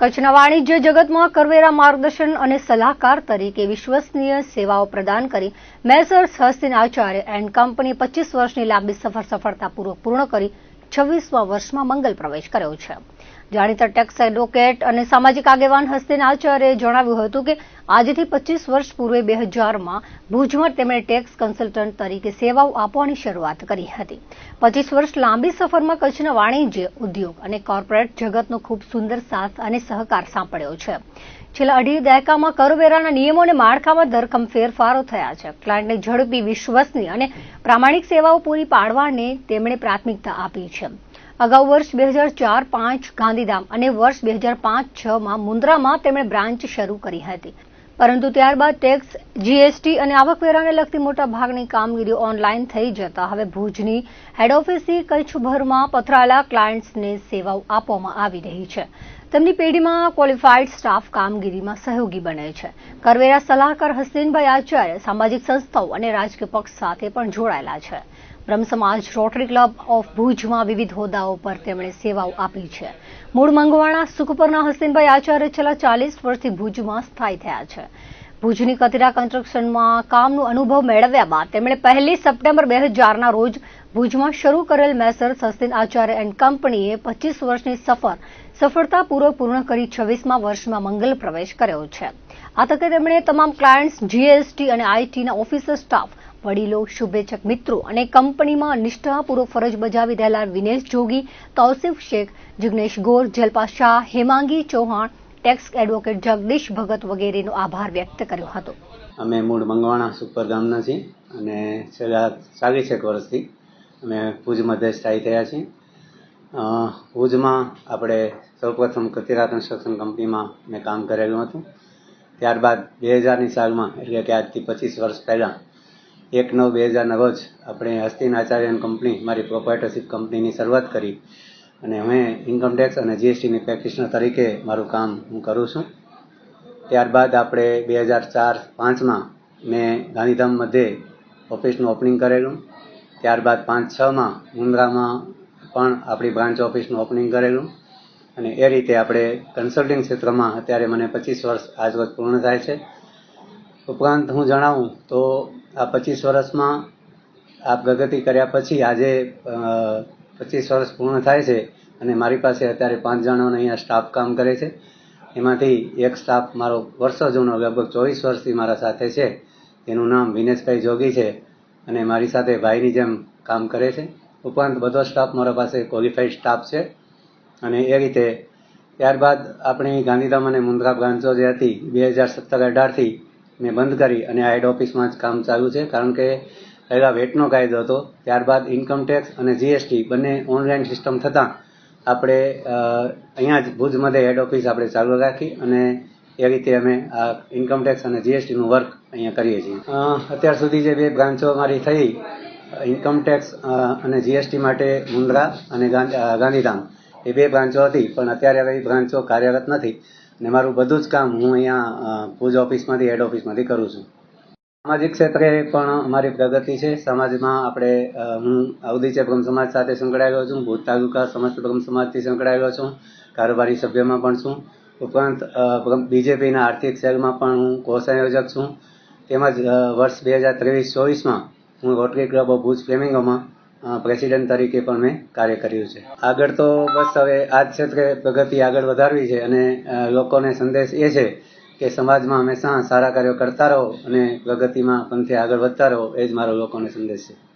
કચ્છના વાણિજ્ય જગતમાં કરવેરા માર્ગદર્શન અને સલાહકાર તરીકે વિશ્વસનીય સેવાઓ પ્રદાન કરી મેસર્સ હસ્તિન આચાર્ય એન્ડ કંપની પચીસ વર્ષની લાંબી સફર સફળતાપૂર્વક પૂર્ણ કરી છવ્વીસમા વર્ષમાં મંગલ પ્રવેશ કર્યો છે. જાણીતા ટેક્સ એડવોકેટ અને સામાજિક આગેવાન હસ્તેન આચાર્યએ જણાવ્યું હતું કે આજથી પચીસ વર્ષ પૂર્વે બે હજારમાં ભુજમાં તેમણે ટેક્સ કન્સલ્ટન્ટ તરીકે સેવાઓ આપવાની શરૂઆત કરી હતી. પચીસ વર્ષ લાંબી સફરમાં કચ્છના વાણિજ્ય, ઉદ્યોગ અને કોર્પોરેટ જગતનો ખૂબ સુંદર સાથ અને સહકાર સાંપડ્યો છે. છેલ્લા અઢી દાયકામાં કરવેરાના નિયમો અને માળખામાં ધરખમ ફેરફારો થયા છે. ક્લાયન્ટને ઝડપી વિશ્વસનીય અને પ્રામાણિક સેવાઓ પૂરી પાડવાને તેમણે પ્રાથમિકતા આપી છે. અગાઉ વર્ષ બે હજાર ચાર પાંચ ગાંધીધામ અને વર્ષ બે હજાર પાંચ છમાં મુન્દ્રામાં તેમણે બ્રાન્ચ શરૂ કરી હતી. પરંતુ ત્યારબાદ ટેક્સ જીએસટી અને આવકવેરાને લગતી મોટા ભાગની કામગીરી ઓનલાઈન થઈ જતા હવે ભુજની હેડ ઓફિસથી કચ્છભરમાં પથરાયેલા ક્લાયન્ટ્સને સેવાઓ આપવામાં આવી રહી છે. તેમની પેઢીમાં ક્વોલિફાઈડ સ્ટાફ કામગીરીમાં સહયોગી બને છે. કરવેરા સલાહકાર હસીનભાઈ આચાર્ય સામાજિક સંસ્થાઓ અને રાજકીય પક્ષ સાથે પણ જોડાયેલા છે. બ્રહ્મ સમાજ રોટરી ક્લબ ઓફ ભુજમાં વિવિધ હોદ્દાઓ પર તેમણે સેવાઓ આપી છે. મૂળ મંગવાણા સુખપરના હસીનભાઈ આચાર્ય છેલ્લા ચાલીસ વર્ષથી ભુજમાં સ્થાયી થયા છે. ભુજની કતિરા કન્સ્ટ્રક્શનમાં કામનો અનુભવ મેળવ્યા બાદ તેમણે પહેલી સપ્ટેમ્બર બે હજારના રોજ ભુજમાં શરૂ કરેલ મેસર સસ્તિન આચાર્ય એન્ડ કંપનીએ પચીસ વર્ષની સફર સફળતાપૂર્વક પૂર્ણ કરી છવ્વીસમા વર્ષમાં મંગલ પ્રવેશ કર્યો છે. આ તકે તેમણે તમામ ક્લાયન્ટ્સ જીએસટી અને આઈટીના ઓફિસર, સ્ટાફ વડીલો, શુભેચ્છક મિત્રો અને કંપનીમાં નિષ્ઠાપૂર્વક ફરજ બજાવી રહેલા વિનેશ જોગી, તૌસિફ શેખ, જિગ્નેશ ગોર, જલપા શાહ, હેમાંગી ચૌહાણ, ટેક્સ એડવોકેટ જગદીશ ભગત વગેરેનો આભાર વ્યક્ત કર્યો હતો. અમે મૂળ મંગવાણા સુપર ગામના છીએ અને છેલ્લા ચાલીસેક વર્ષથી અમે ભુજમાં મધ્ય સ્થાયી થયા છીએ. ભુજમાં આપણે સૌપ્રથમ કતિરા કન્સ્ટ્રક્શન કંપનીમાં મેં કામ કરેલું હતું. ત્યારબાદ બે હજારની સાલમાં એટલે કે આજથી પચીસ વર્ષ પહેલાં એક નવ બે હજારના જ આપણે હસ્તિન આચાર્ય કંપની, મારી પ્રોપ્રાઇટરશીપ કંપનીની શરૂઆત કરી અને હું ઇન્કમટેક્સ અને જીએસટીની પ્રેક્ટિશનર તરીકે મારું કામ હું કરું છું. ત્યારબાદ આપણે બે હજાર ચાર પાંચમાં મેં ગાંધીધામ મધ્યે ઓફિસનું ઓપનિંગ કરેલું. ત્યારબાદ પાંચ છમાં મુન્દ્રામાં પણ આપણી બ્રાન્ચ ઓફિસનું ઓપનિંગ કરેલું. અને એ રીતે આપણે કન્સલ્ટિંગ ક્ષેત્રમાં અત્યારે મને પચીસ વર્ષ આજરોજ પૂર્ણ થાય છે. ઉપરાંત હું જણાવું તો આ પચીસ વર્ષમાં આપ પ્રગતિ કર્યા પછી આજે પચીસ વર્ષ પૂર્ણ થાય છે અને મારી પાસે અત્યારે પાંચ જણાનો અહીંયા સ્ટાફ કામ કરે છે. એમાંથી એક સ્ટાફ મારો વર્ષો જૂનો, લગભગ ચોવીસ વર્ષથી મારા સાથે છે. એનું નામ વિનેશભાઈ જોગી છે અને મારી સાથે ભાઈની જેમ કામ કરે છે. ઉપરાંત બધો સ્ટાફ મારા પાસે ક્વોલિફાઈડ સ્ટાફ છે. અને એ રીતે ત્યારબાદ આપણી ગાંધીધામ અને મુન્દ્રા બ્રાન્ચો જે હતી, બે હજાર સત્તર અઢારથી મેં બંધ કરી અને આ હેડ ઓફિસમાં જ કામ ચાલુ છે. કારણ કે પહેલાં વેટનો કાયદો હતો, ત્યારબાદ ઇન્કમટેક્સ અને જીએસટી બંને ઓનલાઈન સિસ્ટમ થતાં આપણે અહીંયા જ ભુજ મધ્યે હેડ ઓફિસ આપણે ચાલુ રાખી અને એ રીતે અમે આ ઇન્કમ ટેક્સ અને જીએસટીનું વર્ક અહીંયા કરીએ છીએ. અત્યાર સુધી જે બે બ્રાન્ચો મારી થઈ ઇન્કમટેક્સ અને જીએસટી માટે મુન્દ્રા અને ગાંધીધામ, એ બે બ્રાન્ચો હતી. પણ અત્યારે હવે એ બ્રાન્ચો કાર્યરત નથી. અને મારું બધું જ કામ હું અહીંયા ભુજ ઓફિસમાંથી, હેડ ઓફિસમાંથી કરું છું. સામાજિક ક્ષેત્રે પણ અમારી પ્રગતિ છે. સમાજમાં આપણે હું અવધીચે બ્રહ્મ સમાજ સાથે સંકળાયેલો છું. ભુજ તાલુકા સમસ્ત બ્રહ્મ સમાજથી સંકળાયેલો છું. કારોબારી સભ્યમાં પણ છું. ઉપરાંત બીજેપીના આર્થિક સેલમાં પણ હું કોષાયોજક છું. તેમજ વર્ષ બે હજાર ત્રેવીસ ચોવીસમાં હું રોટરી ક્લબ ઓફ ભુજ ફ્લેમિંગોમાં પ્રેસિડેન્ટ તરીકે પણ મેં કાર્ય કર્યું છે. આગળ તો બસ હવે આ જ ક્ષેત્રે પ્રગતિ આગળ વધારવી છે અને લોકોને સંદેશ એ છે કે સમાજમાં હંમેશા સારા કાર્યો કરતા રહો અને પ્રગતિમાં પંથે આગળ વધતા રહો, એ જ મારો લોકોને સંદેશ છે.